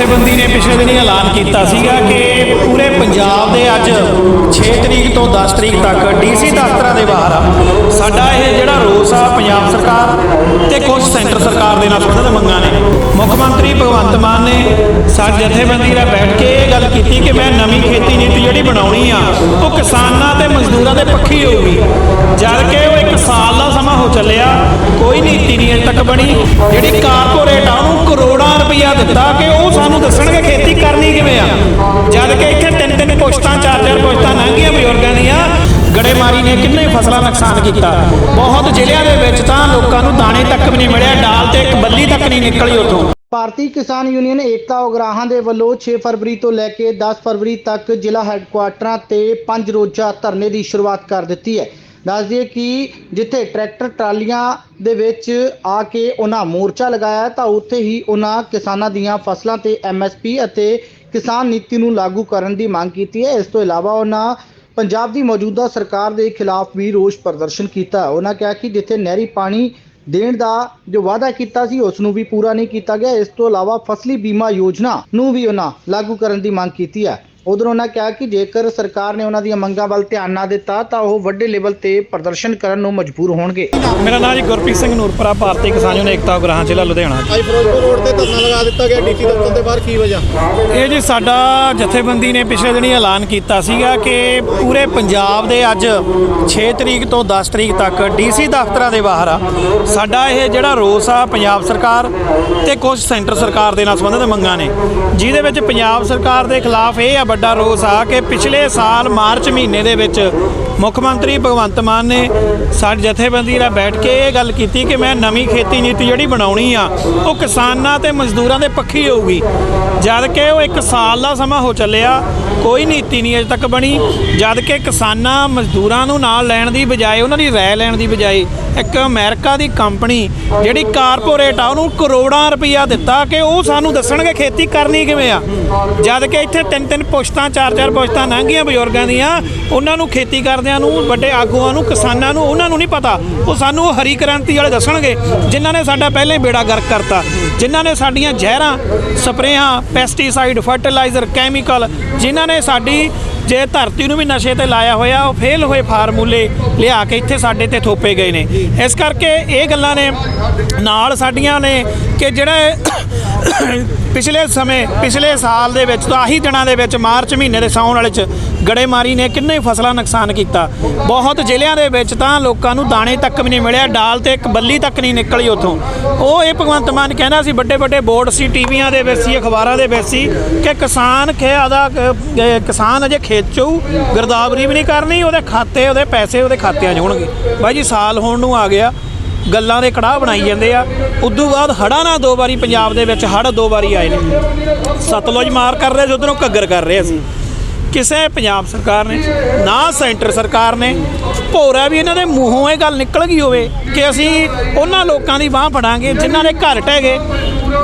ਜਥੇਬੰਦੀ ਨੇ ਪਿਛਲੇ ਦਿਨੀ ਐਲਾਨ ਕੀਤਾ ਸੀਗਾ ਕਿ ਪੂਰੇ ਪੰਜਾਬ ਦੇ ਅੱਜ 6 ਤਰੀਕ ਤੋਂ 10 ਤਰੀਕ ਤੱਕ ਡੀਸੀ ਦਫ਼ਤਰਾਂ ਦੇ ਬਾਹਰ ਸਾਡਾ ਇਹ ਜਿਹੜਾ ਰੋਸ ਆ ਪੰਜਾਬ ਸਰਕਾਰ ਤੇ ਕੁਝ ਸੈਂਟਰ ਸਰਕਾਰ ਦੇ ਨਾਲ ਸੰਬੰਧਿਤ ਮੰਗਾਂ ਨੇ। ਮੁੱਖ ਮੰਤਰੀ ਭਗਵੰਤ ਮਾਨ ਨੇ ਸਾਡੀ ਜਥੇਬੰਦੀ ਨਾਲ ਬੈਠ ਕੇ ਇਹ ਗੱਲ ਕੀਤੀ ਕਿ ਮੈਂ ਨਵੀਂ ਖੇਤੀ ਨੀਤੀ ਜਿਹੜੀ ਬਣਾਉਣੀ ਆ, ਉਹ ਕਿਸਾਨਾਂ ਤੇ ਮਜ਼ਦੂਰਾਂ ਦੇ ਪੱਖੀ ਹੋਊਗੀ। ਜਦ ਕਿ ਉਹ ਇੱਕ ਸਾਲ ਦਾ ਸਮਾਂ ਹੋ ਚੱਲਿਆ, ਕੋਈ ਨੀਤੀ ਨਹੀਂ ਅਜੇ ਤੱਕ ਬਣੀ। ਜਿਹੜੀ ਕਾਰਪੋਰੇਟ ਆ, ਉਹਨੂੰ ਕਰੋੜਾਂ ਰੁਪਈਆ ਦਿੱਤਾ ਕਿ ਸਾਨੂੰ ਦੱਸਣਗੇ ਖੇਤੀ ਕਰਨੀ ਕਿਵੇਂ ਆ? ਜਦ ਕਿ ਇੱਥੇ ਤਿੰਨ ਤਿੰਨ ਪੁਸ਼ਤਾਂ ਚਾਰ ਚਾਰ ਪੁਸ਼ਤਾਂ ਲੰਘੀਆਂ ਬਜ਼ੁਰਗਾਂ ਦੀਆਂ। ਗੜੇਮਾਰੀ ਨੇ ਕਿੰਨੇ ਫਸਲਾਂ ਨੁਕਸਾਨ ਕੀਤਾ? ਬਹੁਤ ਜ਼ਿਲ੍ਹਿਆਂ ਦੇ ਵਿੱਚ ਤਾਂ ਲੋਕਾਂ ਨੂੰ ਦਾਣੇ ਤੱਕ ਵੀ ਨਹੀਂ ਮਿਲਿਆ, ਡਾਲ ਤੇ ਇੱਕ ਬੱਲੀ ਤੱਕ ਨਹੀਂ ਨਿਕਲੀ ਉੱਥੋਂ। ਭਾਰਤੀ ਕਿਸਾਨ ਯੂਨੀਅਨ ਏਕਤਾ ਉਗਰਾਹਾਂ ਦੇ ਵੱਲੋਂ 6 ਫਰਵਰੀ ਤੋਂ ਲੈ ਕੇ 10 ਫਰਵਰੀ ਤੱਕ ਜ਼ਿਲ੍ਹਾ ਹੈੱਡਕੁਆਟਰਾਂ ਤੇ ਪੰਜ ਰੋਜ਼ਾ ਧਰਨੇ ਦੀ ਸ਼ੁਰੂਆਤ ਕਰ ਦਿੱਤੀ ਹੈ। ਦੱਸ ਦਈਏ ਕਿ ਜਿੱਥੇ ਟਰੈਕਟਰ ਟਰਾਲੀਆਂ ਦੇ ਵਿੱਚ ਆ ਕੇ ਉਹਨਾਂ ਮੋਰਚਾ ਲਗਾਇਆ ਤਾਂ ਉੱਥੇ ਹੀ ਉਹਨਾਂ ਕਿਸਾਨਾਂ ਦੀਆਂ ਫਸਲਾਂ ਤੇ ਐਮਐਸਪੀ ਅਤੇ ਕਿਸਾਨ ਨੀਤੀ ਨੂੰ ਲਾਗੂ ਕਰਨ ਦੀ ਮੰਗ ਕੀਤੀ ਹੈ। ਇਸ ਤੋਂ ਇਲਾਵਾ ਉਹਨਾਂ ਪੰਜਾਬ ਦੀ ਮੌਜੂਦਾ ਸਰਕਾਰ ਦੇ ਖਿਲਾਫ ਵੀ ਰੋਸ ਪ੍ਰਦਰਸ਼ਨ ਕੀਤਾ। ਉਹਨਾਂ ਕਿਹਾ ਕਿ ਜਿੱਥੇ ਨਹਿਰੀ ਪਾਣੀ ਦੇਣ ਦਾ ਜੋ ਵਾਅਦਾ ਕੀਤਾ ਸੀ, ਉਸ ਨੂੰ ਵੀ ਪੂਰਾ ਨਹੀਂ ਕੀਤਾ ਗਿਆ। ਇਸ ਤੋਂ ਇਲਾਵਾ ਫਸਲੀ ਬੀਮਾ ਯੋਜਨਾ ਨੂੰ ਵੀ ਉਹਨਾਂ ਲਾਗੂ ਕਰਨ ਦੀ ਮੰਗ ਕੀਤੀ ਹੈ। ਉਧਰ ਉਹਨਾਂ ਕਿਹਾ ਕਿ ਜੇਕਰ ਸਰਕਾਰ ਨੇ ਉਹਨਾਂ ਦੀਆਂ ਮੰਗਾਂ ਵੱਲ ਧਿਆਨ ਨਾ ਦਿੱਤਾ ਤਾਂ ਉਹ ਵੱਡੇ ਲੈਵਲ ਤੇ ਪ੍ਰਦਰਸ਼ਨ ਕਰਨ ਨੂੰ ਮਜਬੂਰ ਹੋਣਗੇ। ਮੇਰਾ ਨਾਮ ਜੀ ਗੁਰਪ੍ਰੀਤ ਸਿੰਘ ਨੂਰਪੁਰਾ ਭਾਰਤੀ ਕਿਸਾਨ ਯੂਨੀਅਨ ਏਕਤਾ ਉਗਰਾਹਾਂ ਜ਼ਿਲ੍ਹਾ ਲੁਧਿਆਣਾ ਅੱਜ ਫਿਰੋਜ਼ਪੁਰ ਰੋਡ ਤੇ ਧਰਨਾ ਲਗਾ ਦਿੱਤਾ ਗਿਆ ਡੀਸੀ ਦਫ਼ਤਰ ਦੇ ਬਾਹਰ ਕੀ ਵਜ੍ਹਾ? ਇਹ ਜੀ ਸਾਡਾ ਜਥੇਬੰਦੀ ਨੇ ਪਿਛਲੇ ਦਿਨੀ ਐਲਾਨ ਕੀਤਾ ਸੀਗਾ ਕਿ ਪੂਰੇ ਪੰਜਾਬ ਦੇ ਅੱਜ 6 ਤਰੀਕ ਤੋਂ 10 ਤਰੀਕ ਤੱਕ ਡੀਸੀ ਦਫ਼ਤਰਾਂ ਦੇ ਬਾਹਰ ਆ। ਸਾਡਾ ਇਹ ਜਿਹੜਾ ਰੋਸ ਆ ਪੰਜਾਬ ਸਰਕਾਰ ਤੇ ਕੁਝ ਸੈਂਟਰ ਸਰਕਾਰ ਦੇ ਨਾਲ ਸੰਬੰਧਿਤ ਮੰਗਾਂ ਨੇ ਜਿਹਦੇ ਵਿੱਚ ਪੰਜਾਬ ਸਰਕਾਰ ਦੇ ਖਿਲਾਫ ਇਹ ਆ ਵੱਡਾ ਰੋਸ ਆ ਕਿ ਪਿਛਲੇ ਸਾਲ ਮਾਰਚ ਮਹੀਨੇ ਦੇ ਵਿੱਚ ਮੁੱਖ ਮੰਤਰੀ ਭਗਵੰਤ ਮਾਨ ਨੇ ਸਾਡੀ ਜਥੇਬੰਦੀ ਨਾਲ ਬੈਠ ਕੇ ਇਹ ਗੱਲ ਕੀਤੀ ਕਿ ਮੈਂ ਨਵੀਂ ਖੇਤੀ ਨੀਤੀ ਜਿਹੜੀ ਬਣਾਉਣੀ ਆ, ਉਹ ਕਿਸਾਨਾਂ ਤੇ ਮਜ਼ਦੂਰਾਂ ਦੇ ਪੱਖੀ ਹੋਊਗੀ। ਜਦ ਕਿ ਉਹ ਇੱਕ ਸਾਲ ਦਾ ਸਮਾਂ ਹੋ ਚੱਲਿਆ, ਕੋਈ ਨੀਤੀ ਨਹੀਂ ਅਜੇ ਤੱਕ ਬਣੀ। ਜਦ ਕਿ ਕਿਸਾਨਾਂ ਮਜ਼ਦੂਰਾਂ ਨੂੰ ਨਾਲ ਲੈਣ ਦੀ ਬਜਾਏ, ਉਹਨਾਂ ਦੀ ਰਾਏ ਲੈਣ ਦੀ ਬਜਾਏ ਇੱਕ ਅਮਰੀਕਾ ਦੀ ਕੰਪਨੀ ਜਿਹੜੀ ਕਾਰਪੋਰੇਟ ਆ, ਉਹਨੂੰ ਕਰੋੜਾਂ ਰੁਪਈਆ ਦਿੱਤਾ ਕਿ ਉਹ ਸਾਨੂੰ ਦੱਸਣਗੇ ਖੇਤੀ ਕਰਨੀ ਕਿਵੇਂ ਆ। ਜਦ ਕਿ ਇੱਥੇ ਤਿੰਨ ਤਿੰਨ ਪੁਸ਼ਤਾਂ, ਚਾਰ ਚਾਰ ਪੁਸ਼ਤਾਂ ਲੰਘੀਆਂ ਬਜ਼ੁਰਗਾਂ ਦੀਆਂ। ਉਹਨਾਂ ਨੂੰ ਖੇਤੀ ਕਰਦਿਆਂ ਨੂੰ, ਵੱਡੇ ਆਗੂਆਂ ਨੂੰ, ਕਿਸਾਨਾਂ ਨੂੰ, ਉਹਨਾਂ ਨੂੰ ਨਹੀਂ ਪਤਾ। ਉਹ ਸਾਨੂੰ ਉਹ ਹਰੀ ਕ੍ਰਾਂਤੀ ਵਾਲੇ ਦੱਸਣਗੇ, ਜਿਨ੍ਹਾਂ ਨੇ ਸਾਡਾ ਪਹਿਲੇ ਬੇੜਾ ਗਰਕ ਕਰਤਾ। ਜਿਨ੍ਹਾਂ ਨੇ ਸਾਡੀਆਂ ਜ਼ਹਿਰਾਂ ਸਪਰੇਹਾਂ ਪੈਸਟੀਸਾਈਡ ਫਰਟੀਲਾਈਜ਼ਰ ਕੈਮੀਕਲ ਜਿਨ੍ਹਾਂ ਨੇ ਸਾਡੀ ਜੇ ਧਰਤੀ ਨੂੰ ਵੀ ਨਸ਼ੇ ਤੇ ਲਾਇਆ ਹੋਇਆ, ਉਹ ਫੇਲ ਹੋਏ ਫਾਰਮੂਲੇ ਲਿਆ ਕੇ ਇੱਥੇ ਸਾਡੇ ਤੇ ਥੋਪੇ ਗਏ ਨੇ। ਇਸ ਕਰਕੇ ਇਹ ਗੱਲਾਂ ਨੇ, ਨਾਲ ਸਾਡੀਆਂ ਨੇ ਕਿ ਜਿਹੜਾ ਪਿਛਲੇ ਸਮੇਂ, ਪਿਛਲੇ ਸਾਲ ਦੇ ਵਿੱਚ ਤਾਂ ਆਹੀ ਦਿਨਾਂ ਦੇ ਵਿੱਚ ਮਾਰਚ ਮਹੀਨੇ ਦੇ ਸਾਉਣ ਵਾਲੇ ਚ ਗੜੇਮਾਰੀ ਨੇ ਕਿੰਨੇ ਫਸਲਾਂ ਨੁਕਸਾਨ ਕੀਤਾ। ਬਹੁਤ ਜ਼ਿਲ੍ਹਿਆਂ ਦੇ ਵਿੱਚ ਤਾਂ ਲੋਕਾਂ ਨੂੰ ਦਾਣੇ ਤੱਕ ਵੀ ਨਹੀਂ ਮਿਲਿਆ, ਡਾਲ ਤੇ ਇੱਕ ਬੱਲੀ ਤੱਕ ਨਹੀਂ ਨਿਕਲੀ ਉੱਥੋਂ। ਉਹ ਇਹ ਭਗਵੰਤ ਮਾਨ ਕਹਿੰਦਾ ਸੀ ਵੱਡੇ ਵੱਡੇ ਬੋਰਡ ਸੀ, ਟੀਵੀਆਂ ਦੇ ਵਿੱਚ ਸੀ, ਅਖਬਾਰਾਂ ਦੇ ਵਿੱਚ ਸੀ, ਕਿ ਕਿਸਾਨ ਖੇ ਆਦਾ ਕਿਸਾਨ ਅਜੇ ਖੇਤ ਚੋਂ ਗਰਦਾਵਰੀ ਵੀ ਨਹੀਂ ਕਰਨੀ, ਉਹਦੇ ਖਾਤੇ, ਉਹਦੇ ਪੈਸੇ ਉਹਦੇ ਖਾਤਿਆਂ 'ਚ ਹੋਣਗੇ। ਬਾਈ ਜੀ, ਸਾਲ ਹੋਣ ਨੂੰ ਆ ਗਿਆ। ਗੱਲਾਂ ਦੇ ਕੜਾਹ ਬਣਾਈ ਜਾਂਦੇ ਆ। ਉਦੋਂ ਬਾਅਦ ਹੜ੍ਹਾਂ ਨਾ ਦੋ ਵਾਰੀ ਪੰਜਾਬ ਦੇ ਵਿੱਚ ਹੜ੍ਹ ਦੋ ਵਾਰੀ ਆਏ ਨੇ। ਸਤਲੁਜ ਮਾਰ ਕਰ ਰਹੇ ਸੀ ਉਧਰੋਂ ਘੱਗਰ ਕਰ ਰਹੇ ਸੀ ਕਿਸੇ ਪੰਜਾਬ ਸਰਕਾਰ ਨੇ, ਨਾ ਸੈਂਟਰ ਸਰਕਾਰ ਨੇ, ਭੋਰਾ ਵੀ ਇਹਨਾਂ ਦੇ ਮੂੰਹੋਂ ਇਹ ਗੱਲ ਨਿਕਲ ਗਈ ਹੋਵੇ ਕਿ ਅਸੀਂ ਉਹਨਾਂ ਲੋਕਾਂ ਦੀ ਬਾਹ ਫੜਾਂਗੇ, ਜਿਨ੍ਹਾਂ ਦੇ ਘਰ ਟਹਿ ਗਏ,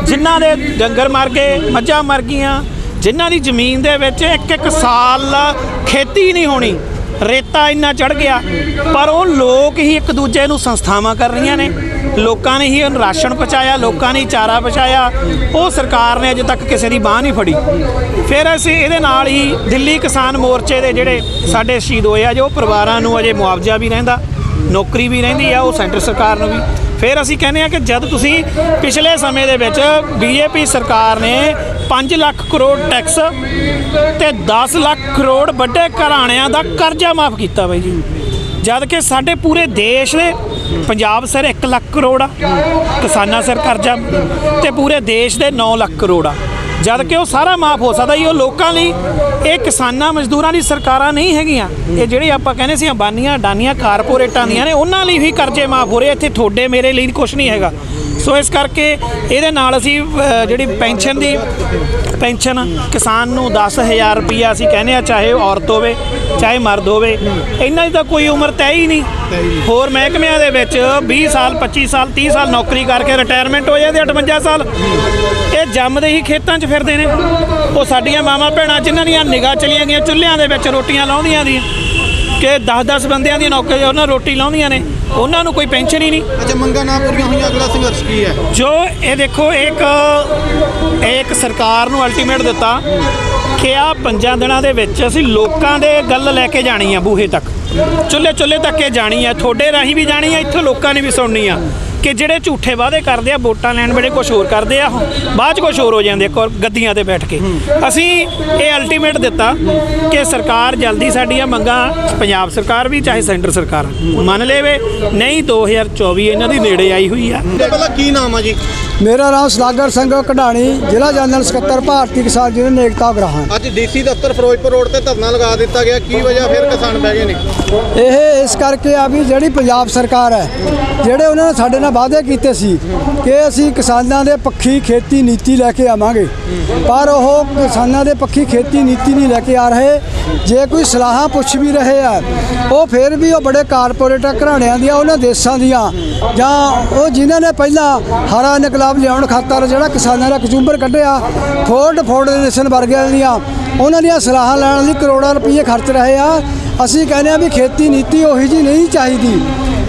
ਜਿਨ੍ਹਾਂ ਦੇ ਡੰਗਰ ਮਰ ਗਏ, ਮੱਝਾਂ ਮਰ ਗਈਆਂ, ਜਿਨ੍ਹਾਂ ਦੀ ਜ਼ਮੀਨ ਦੇ ਵਿੱਚ ਇੱਕ ਇੱਕ ਸਾਲ ਖੇਤੀ ਨਹੀਂ ਹੋਣੀ। ਰੇਤਾ ਇੰਨਾ ਚੜ ਗਿਆ, ਪਰ ਉਹ ਲੋਕ ਹੀ ਇੱਕ ਦੂਜੇ ਨੂੰ ਸੰਸਥਾਵਾਂ ਕਰ ਰਹੀਆਂ ਨੇ। ਲੋਕਾਂ ਨੇ ਹੀ ਉਹਨੂੰ ਰਾਸ਼ਨ ਪਹੁੰਚਾਇਆ, ਲੋਕਾਂ ਨੇ ਚਾਰਾ ਪਹੁੰਚਾਇਆ। ਉਹ ਸਰਕਾਰ ਨੇ ਅਜੇ ਤੱਕ ਕਿਸੇ ਦੀ ਬਾਹ ਨਹੀਂ ਫੜੀ। ਫਿਰ ਅਸੀਂ ਇਹਦੇ ਨਾਲ ਹੀ ਦਿੱਲੀ ਕਿਸਾਨ ਮੋਰਚੇ ਦੇ ਜਿਹੜੇ ਸਾਡੇ ਸ਼ਹੀਦ ਹੋਏ ਆ, ਜੋ ਪਰਿਵਾਰਾਂ ਨੂੰ ਅਜੇ ਮੁਆਵਜ਼ਾ ਵੀ ਰਹਿੰਦਾ, ਨੌਕਰੀ ਵੀ ਰਹਿੰਦੀ ਆ, ਉਹ ਸੈਂਟਰ ਸਰਕਾਰ ਨੂੰ ਵੀ। ਫਿਰ ਅਸੀਂ ਕਹਿੰਦੇ ਆ ਕਿ ਜਦ ਤੁਸੀਂ ਪਿਛਲੇ ਸਮੇਂ ਦੇ ਵਿੱਚ ਬੀਜੇਪੀ ਸਰਕਾਰ ਨੇ 5 ਲੱਖ ਕਰੋੜ ਟੈਕਸ ਤੇ 10 ਲੱਖ ਕਰੋੜ ਵੱਡੇ ਘਰਾਣਿਆਂ ਦਾ ਕਰਜ਼ਾ ਮਾਫ ਕੀਤਾ ਬਾਈ ਜੀ। ਜਦ ਕਿ ਸਾਡੇ ਪੂਰੇ ਦੇਸ਼ ਦੇ ਪੰਜਾਬ ਸਿਰ 1 ਲੱਖ ਕਰੋੜ ਆ, ਕਿਸਾਨਾਂ ਸਿਰ ਕਰਜ਼ਾ ਤੇ ਪੂਰੇ ਦੇਸ਼ ਦੇ 9 ਲੱਖ ਕਰੋੜ ਆ। ਜਦ ਕਿ ਉਹ ਸਾਰਾ ਮਾਫ ਹੋ ਸਕਦਾ ਹੀ ਉਹ ਲੋਕਾਂ ਲਈ, ਇਹ ਕਿਸਾਨਾਂ ਮਜ਼ਦੂਰਾਂ ਦੀ ਸਰਕਾਰਾਂ ਨਹੀਂ ਹੈਗੀਆਂ। ਇਹ ਜਿਹੜੇ ਆਪਾਂ ਕਹਿੰਦੇ ਸੀ ਅੰਬਾਨੀਆਂ ਡਾਨੀਆਂ, ਕਾਰਪੋਰੇਟਾਂ ਦੀਆਂ ਨੇ, ਉਹਨਾਂ ਲਈ ਵੀ ਕਰਜ਼ੇ ਮਾਫ ਹੋ ਰਹੇ ਇੱਥੇ ਤੁਹਾਡੇ ਮੇਰੇ ਲਈ ਕੁਝ ਨਹੀਂ ਹੈਗਾ। ਸੋ ਇਸ ਕਰਕੇ ਇਹਦੇ ਨਾਲ ਅਸੀਂ ਜਿਹੜੀ ਪੈਨਸ਼ਨ ਦੀ ਪੈਨਸ਼ਨ ਕਿਸਾਨ ਨੂੰ 10000 ਰੁਪਈਆ ਅਸੀਂ ਕਹਿੰਦੇ ਆ ਚਾਹੇ ਉਹ ਔਰਤ ਹੋਵੇ, ਚਾਹੇ ਮਰਦ ਹੋਵੇ, ਇਹਨਾਂ ਦੀ ਤਾਂ ਕੋਈ ਉਮਰ ਤੈਅ ਹੀ ਨਹੀਂ। ਹੋਰ ਮਹਿਕਮਿਆਂ ਦੇ ਵਿੱਚ 20 ਸਾਲ 25 ਸਾਲ 30 ਸਾਲ ਨੌਕਰੀ ਕਰਕੇ ਰਿਟਾਇਰਮੈਂਟ ਹੋ ਜਾਂਦੇ 58 ਸਾਲ। ਇਹ ਜੰਮਦੇ ਹੀ ਖੇਤਾਂ 'ਚ ਫਿਰਦੇ ਨੇ। ਉਹ ਸਾਡੀਆਂ ਮਾਵਾਂ ਭੈਣਾਂ ਜਿਨ੍ਹਾਂ ਦੀਆਂ ਨਿਗਾਹ ਚਲੀਆਂ ਗਈਆਂ, ਚੁੱਲ੍ਹਿਆਂ ਦੇ ਵਿੱਚ ਰੋਟੀਆਂ ਲਾਉਂਦੀਆਂ ਦੀਆਂ। ਕਿ 10-10 ਬੰਦਿਆਂ ਦੀ ਨੌਕਰੀ, ਉਹਨਾਂ ਰੋਟੀ ਲਾਉਂਦੀਆਂ ਨੇ। ਉਹਨਾਂ ਨੂੰ ਕੋਈ ਪੈਨਸ਼ਨ ਹੀ ਨਹੀਂ। ਅੱਛਾ ਮੰਗਾਂ ਨਾ ਪੂਰੀਆਂ ਹੋਈਆਂ ਅਗਲਾ ਸੰਘਰਸ਼ ਕੀ ਹੈ? ਜੋ ਇਹ ਦੇਖੋ ਇੱਕ ਇੱਕ ਸਰਕਾਰ ਨੂੰ ਅਲਟੀਮੇਟ ਦਿੱਤਾ ਕਿ ਆ ਪੰਜਾਂ ਦਿਨਾਂ ਦੇ ਵਿੱਚ ਅਸੀਂ ਲੋਕਾਂ ਦੇ ਗੱਲ ਲੈ ਕੇ ਜਾਣੀ ਆ ਬੂਹੇ ਤੱਕ। ਚੁੱਲ੍ਹੇ ਚੁੱਲ੍ਹੇ ਤੱਕ ਇਹ ਜਾਣੀ ਆ ਤੁਹਾਡੇ ਰਾਹੀਂ ਵੀ ਜਾਣੀ ਆ ਇੱਥੋਂ ਲੋਕਾਂ ਨੇ ਵੀ ਸੁਣਨੀ ਆ। ਕਿ ਜਿਹੜੇ ਝੂਠੇ ਵਾਅਦੇ ਕਰਦੇ ਆ ਵੋਟਾਂ ਲੈਣ ਵੇਲੇ ਕੁਝ ਹੋਰ ਕਰਦੇ ਆ ਬਾਅਦ ਚ ਕੁਝ ਹੋਰ ਹੋ ਜਾਂਦੇ ਆ ਕੌਰ- ਗੱਦੀਆਂ ਤੇ ਬੈਠ ਕੇ। ਅਸੀਂ ਇਹ ਅਲਟੀਮੇਟ ਦਿੱਤਾ ਕਿ ਸਰਕਾਰ ਜਲਦੀ ਸਾਡੀਆਂ ਮੰਗਾਂ ਪੰਜਾਬ ਸਰਕਾਰ ਵੀ ਚਾਹੇ ਸੈਂਟਰ ਸਰਕਾਰ ਮੰਨ ਲੇਵੇ। ਨਹੀਂ 2024 ਇਹਨਾਂ ਦੀ ਨੇੜੇ ਆਈ ਹੋਈ ਆ। ਪਹਿਲਾਂ ਕੀ ਨਾਮ ਆ ਜੀ? ਮੇਰਾ ਨਾਮ ਸੁਦਾਗਰ ਸਿੰਘ ਕਢਾਣੀ ਜ਼ਿਲ੍ਹਾ ਜਨਰਲ ਸਕੱਤਰ ਭਾਰਤੀ ਕਿਸਾਨ ਯੂਨੀਅਨ ਏਕਤਾ ਉਗਰਾਹਾਂ। ਅੱਜ ਡੀਸੀ ਦਫ਼ਤਰ ਫਿਰੋਜ਼ਪੁਰ ਰੋਡ ਤੇ ਧਰਨਾ ਲਗਾ ਦਿੱਤਾ ਗਿਆ। ਕੀ ਵਜ੍ਹਾ ਫਿਰ ਕਿਸਾਨ ਬਹਿ ਗਏ ਨੇ? ਇਹ ਇਸ ਕਰਕੇ ਆ ਵੀ ਜਿਹੜੀ ਪੰਜਾਬ ਸਰਕਾਰ ਹੈ ਜਿਹੜੇ ਉਹਨਾਂ ਨੇ ਸਾਡੇ ਨਾਲ ਵਾਅਦੇ ਕੀਤੇ ਸੀ ਕਿ ਅਸੀਂ ਕਿਸਾਨਾਂ ਦੇ ਪੱਖੀ ਖੇਤੀ ਨੀਤੀ ਲੈ ਕੇ ਆਵਾਂਗੇ। ਪਰ ਉਹ ਕਿਸਾਨਾਂ ਦੇ ਪੱਖੀ ਖੇਤੀ ਨੀਤੀ ਨਹੀਂ ਲੈ ਕੇ ਆ ਰਹੇ। ਜੇ ਕੋਈ ਸਲਾਹਾਂ ਪੁੱਛ ਵੀ ਰਹੇ ਆ, ਉਹ ਫਿਰ ਵੀ ਉਹ ਬੜੇ ਕਾਰਪੋਰੇਟ ਘਰਾਣਿਆਂ ਦੀਆਂ, ਉਹਨਾਂ ਦੇਸ਼ਾਂ ਦੀਆਂ, ਜਾਂ ਉਹ ਜਿਨ੍ਹਾਂ ਨੇ ਪਹਿਲਾਂ ਹਰਾ ਇਨਕਲਾਬ ਲਿਆਉਣ ਖਾਤਰ ਜਿਹੜਾ ਕਿਸਾਨਾਂ ਦਾ ਕਚੂੰਬਰ ਕੱਢਿਆ, ਫੋਰਡ ਫੋਰਡ ਵਰਗਿਆਂ ਦੀਆਂ, ਉਹਨਾਂ ਦੀਆਂ ਸਲਾਹਾਂ ਲੈਣ ਲਈ ਕਰੋੜਾਂ ਰੁਪਏ ਖਰਚ ਰਹੇ ਆ। ਅਸੀਂ ਕਹਿੰਦੇ ਆ ਵੀ ਖੇਤੀ ਨੀਤੀ ਉਹੀ ਜੀ ਨਹੀਂ ਚਾਹੀਦੀ।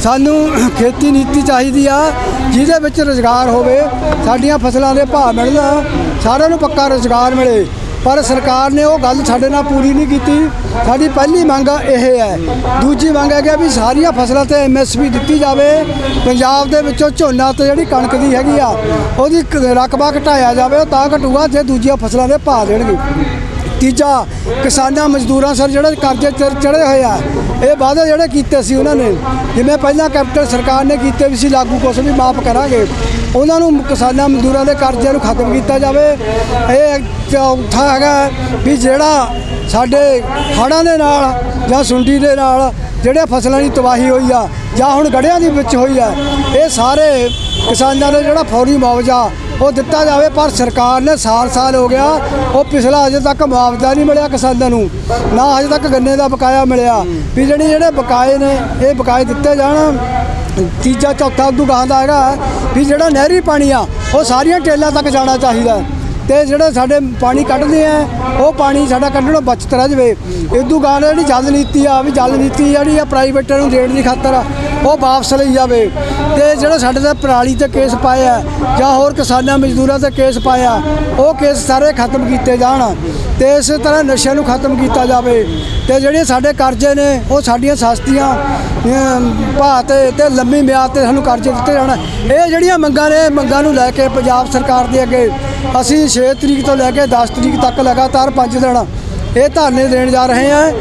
ਸਾਨੂੰ ਖੇਤੀ ਨੀਤੀ ਚਾਹੀਦੀ ਆ, ਜਿਹਦੇ ਵਿੱਚ ਰੁਜ਼ਗਾਰ ਹੋਵੇ, ਸਾਡੀਆਂ ਫਸਲਾਂ ਦੇ ਭਾਅ ਮਿਲਣ, ਸਾਰਿਆਂ ਨੂੰ ਪੱਕਾ ਰੁਜ਼ਗਾਰ ਮਿਲੇ। ਪਰ ਸਰਕਾਰ ਨੇ ਉਹ ਗੱਲ ਸਾਡੇ ਨਾਲ ਪੂਰੀ ਨਹੀਂ ਕੀਤੀ। ਸਾਡੀ ਪਹਿਲੀ ਮੰਗ ਇਹ ਹੈ। ਦੂਜੀ ਮੰਗ ਹੈ ਕਿ ਵੀ ਸਾਰੀਆਂ ਫਸਲਾਂ ਤੇ ਐਮਐਸਪੀ ਦਿੱਤੀ ਜਾਵੇ। ਪੰਜਾਬ ਦੇ ਵਿੱਚੋਂ ਝੋਨਾ ਤੇ ਜਿਹੜੀ ਕਣਕ ਦੀ ਹੈਗੀ ਆ, ਉਹਦੀ ਕ- ਰਕਬਾ ਘਟਾਇਆ ਜਾਵੇ, ਤਾਂ ਘਟੂਗਾ, ਜੇ ਦੂਜੀਆਂ ਫਸਲਾਂ ਦੇ ਭਾਅ ਦੇਣਗੇ। ਤੀਜਾ ਕਿਸਾਨਾਂ ਮਜ਼ਦੂਰਾਂ ਸਰ ਜਿਹੜੇ ਕਰਜ਼ੇ ਚੜੇ ਹੋਏ ਆ। ਇਹ ਵਾਅਦੇ ਜਿਹੜੇ ਕੀਤੇ ਸੀ ਉਹਨਾਂ ਨੇ, ਜਿਵੇਂ ਪਹਿਲਾਂ ਕੈਪਟਨ ਸਰਕਾਰ ਨੇ ਕੀਤੇ ਵੀ ਸੀ, ਲਾਗੂ ਕੁਛ ਵੀ ਮਾਫ ਕਰਾਂਗੇ, ਉਹਨਾਂ ਨੂੰ ਕਿਸਾਨਾਂ ਮਜ਼ਦੂਰਾਂ ਦੇ ਕਰਜ਼ੇ ਨੂੰ ਖਤਮ ਕੀਤਾ ਜਾਵੇ। ਇਹ ਚੌਥਾ ਹੈਗਾ ਵੀ ਜਿਹੜਾ ਸਾਡੇ ਹੜ੍ਹਾਂ ਦੇ ਨਾਲ ਜਾਂ ਸੁੰਡੀ ਦੇ ਨਾਲ ਜਿਹੜੇ ਫਸਲਾਂ ਦੀ ਤਬਾਹੀ ਹੋਈ ਆ, ਜਾਂ ਹੁਣ ਗੜਿਆਂ ਦੀ ਵਿੱਚ ਹੋਈ ਆ, ਇਹ ਸਾਰੇ ਕਿਸਾਨਾਂ ਦਾ ਜਿਹੜਾ ਫੌਰੀ ਮੁਆਵਜ਼ਾ ਉਹ ਦਿੱਤਾ ਜਾਵੇ ਪਰ ਸਰਕਾਰ ਨੇ ਸਾਲ-ਸਾਲ ਹੋ ਗਿਆ ਉਹ ਪਿਛਲਾ ਅਜੇ ਤੱਕ ਮੁਆਵਜ਼ਾ ਨਹੀਂ ਮਿਲਿਆ ਕਿਸਾਨਾਂ ਨੂੰ ਨਾ ਅਜੇ ਤੱਕ ਗੰਨੇ ਦਾ ਬਕਾਇਆ ਮਿਲਿਆ। ਵੀ ਜਿਹੜੇ ਜਿਹੜੇ ਬਕਾਏ ਨੇ ਇਹ ਬਕਾਏ ਦਿੱਤੇ ਜਾਣ। ਤੀਜਾ ਚੌਥਾ ਉਦੋਂ ਗਾਂ ਦਾ ਹੈਗਾ ਵੀ ਜਿਹੜਾ ਨਹਿਰੀ ਪਾਣੀ ਆ ਉਹ ਸਾਰੀਆਂ ਟੇਲਾਂ ਤੱਕ ਜਾਣਾ ਚਾਹੀਦਾ ਤੇ ਜਿਹੜੇ ਸਾਡੇ ਪਾਣੀ ਕੱਢਦੇ ਆ ਉਹ ਪਾਣੀ ਸਾਡਾ ਕੱਢਣੋਂ ਬਚਤ ਰਹਿ ਜਵੇ। ਇਦੋਂ ਗਾਂ ਜਿਹੜੀ ਜਲ ਨੀਤੀ ਆ ਵੀ ਜਲ ਨੀਤੀ ਜਿਹੜੀ ਆ ਪ੍ਰਾਈਵੇਟਾਂ ਨੂੰ ਦੇਣ ਦੀ ਖਾਤਰ ਆ, ਉਹ ਵਾਪਸ ਲਈ ਜਾਵੇ ਤੇ ਜਿਹੜਾ ਸਾਡੇ ਤੇ ਪਰਾਲੀ ਤੇ ਕੇਸ ਪਾਇਆ ਜਾਂ ਹੋਰ ਕਿਸਾਨਾਂ, ਮਜ਼ਦੂਰਾਂ ਤੇ ਕੇਸ ਪਾਇਆ, ਉਹ ਕੇਸ ਸਾਰੇ ਖਤਮ ਕੀਤੇ ਜਾਣ ਤੇ ਇਸੇ ਤਰ੍ਹਾਂ ਨਸ਼ਿਆਂ ਨੂੰ ਖਤਮ ਕੀਤਾ ਜਾਵੇ ਤੇ ਜਿਹੜੇ ਸਾਡੇ ਕਰਜ਼ੇ ਨੇ, ਉਹ ਸਾਡੀਆਂ ਸਸਤੀਆਂ ਭਾਅ ਤੇ ਤੇ ਲੰਮੀ ਮਿਆਦ ਤੇ ਸਾਨੂੰ ਕਰਜ਼ੇ ਦਿੱਤੇ ਜਾਣ। ਇਹ ਜਿਹੜੀਆਂ ਮੰਗਾਂ ਨੇ ਇਹ ਮੰਗਾਂ ਨੂੰ ਲੈ ਕੇ ਪੰਜਾਬ ਸਰਕਾਰ ਦੇ ਅੱਗੇ ਅਸੀਂ 6 ਤਰੀਕ ਤੋਂ ਲੈ ਕੇ 10 ਤਰੀਕ ਤੱਕ ਲਗਾਤਾਰ 5 ਦਿਨ ਇਹ ਧਰਨੇ ਦੇਣ ਜਾ ਰਹੇ ਹਾਂ।